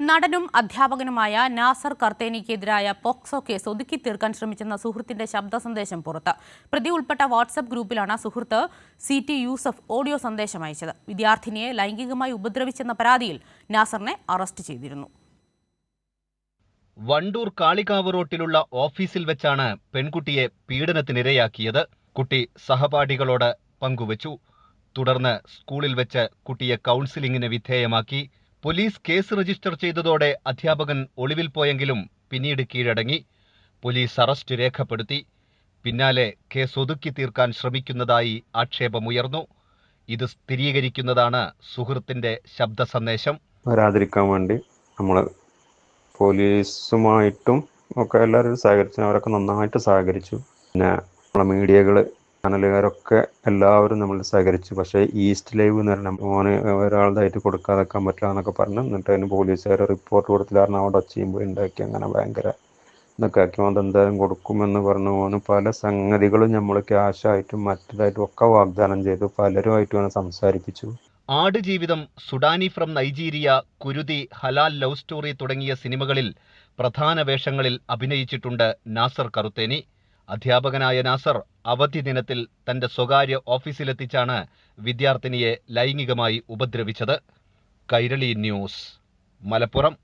നടനും അധ്യാപകനുമായ നാസർ കർത്തേനിക്കെതിരായ പോക്സോ കേസ് ഒതുക്കി തീർക്കാൻ ശ്രമിച്ചെന്ന സുഹൃത്തിന്റെ ശബ്ദ സന്ദേശം പുറത്ത്. പ്രതി ഉൾപ്പെട്ട വാട്സപ്പ് ഗ്രൂപ്പിലാണ് സുഹൃത്ത് സി ടി യൂസഫ് ഓഡിയോ സന്ദേശം അയച്ചത്. വിദ്യാർത്ഥിനിയെ ലൈംഗികമായി ഉപദ്രവിച്ചെന്ന പരാതിയിൽ നാസറിനെ അറസ്റ്റ് ചെയ്തിരുന്നു. വണ്ടൂർ കാളികാവ് റോട്ടിലുള്ള ഓഫീസിൽ വെച്ചാണ് പെൺകുട്ടിയെ പീഡനത്തിനിരയാക്കിയത്. കുട്ടി സഹപാഠികളോട് പങ്കുവച്ചു. തുടർന്ന് സ്കൂളിൽ വെച്ച് കുട്ടിയെ കൗൺസിലിംഗിന് വിധേയമാക്കി. പോലീസ് കേസ് രജിസ്റ്റർ ചെയ്തതോടെ അധ്യാപകൻ ഒളിവിൽ പോയെങ്കിലും പിന്നീട് കീഴടങ്ങി. പോലീസ് അറസ്റ്റ് രേഖപ്പെടുത്തി. പിന്നാലെ കേസ് ഒതുക്കി തീർക്കാൻ ശ്രമിക്കുന്നതായി ആക്ഷേപമുയർന്നു. ഇത് സ്ഥിരീകരിക്കുന്നതാണ് സുഹൃത്തിന്റെ ശബ്ദ സന്ദേശം വരാതിരിക്കാൻ വേണ്ടി നമ്മൾ പോലീസുമായിട്ടും ഒക്കെ എല്ലാവരും സഹകരിച്ചു അവരൊക്കെ നന്നായിട്ട് സഹകരിച്ചു. പിന്നെ നമ്മളെ മീഡിയകൾ ചാനലുകാരൊക്കെ എല്ലാവരും നമ്മൾ സഹകരിച്ചു. പക്ഷേ ഈസ്റ്റ് ലൈവ് എന്ന് പറഞ്ഞാൽ മോന് ഒരാളുതായിട്ട് കൊടുക്കാതെക്കാൻ പറ്റില്ല എന്നൊക്കെ പറഞ്ഞു എന്നിട്ട് അതിന് പോലീസുകാർ റിപ്പോർട്ട് കൊടുത്തില്ല. കാരണം അവിടെ ചെയ്യുമ്പോൾ ഉണ്ടാക്കി. അങ്ങനെ ഭയങ്കര ഇതൊക്കെ ആക്കി. മോൻ എന്തായാലും കൊടുക്കുമെന്ന് പറഞ്ഞു. മോന് പല സംഗതികളും നമ്മൾ ക്യാഷായിട്ടും മറ്റേതായിട്ടും ഒക്കെ വാഗ്ദാനം ചെയ്തു. പലരുമായിട്ടും അവനെ സംസാരിപ്പിച്ചു. ആട് ജീവിതം സുഡാനി ഫ്രം നൈജീരിയ കുരുതി ഹലാൽ ലവ് സ്റ്റോറി തുടങ്ങിയ സിനിമകളിൽ പ്രധാന വേഷങ്ങളിൽ അഭിനയിച്ചിട്ടുണ്ട് നാസർ കറുത്തേനി. അധ്യാപകനായ നാസർ അവധി ദിനത്തിൽ തന്റെ സ്വകാര്യ ഓഫീസിലെത്തിച്ചാണ് വിദ്യാർത്ഥിനിയെ ലൈംഗികമായി ഉപദ്രവിച്ചത്. കൈരളി ന്യൂസ് മലപ്പുറം.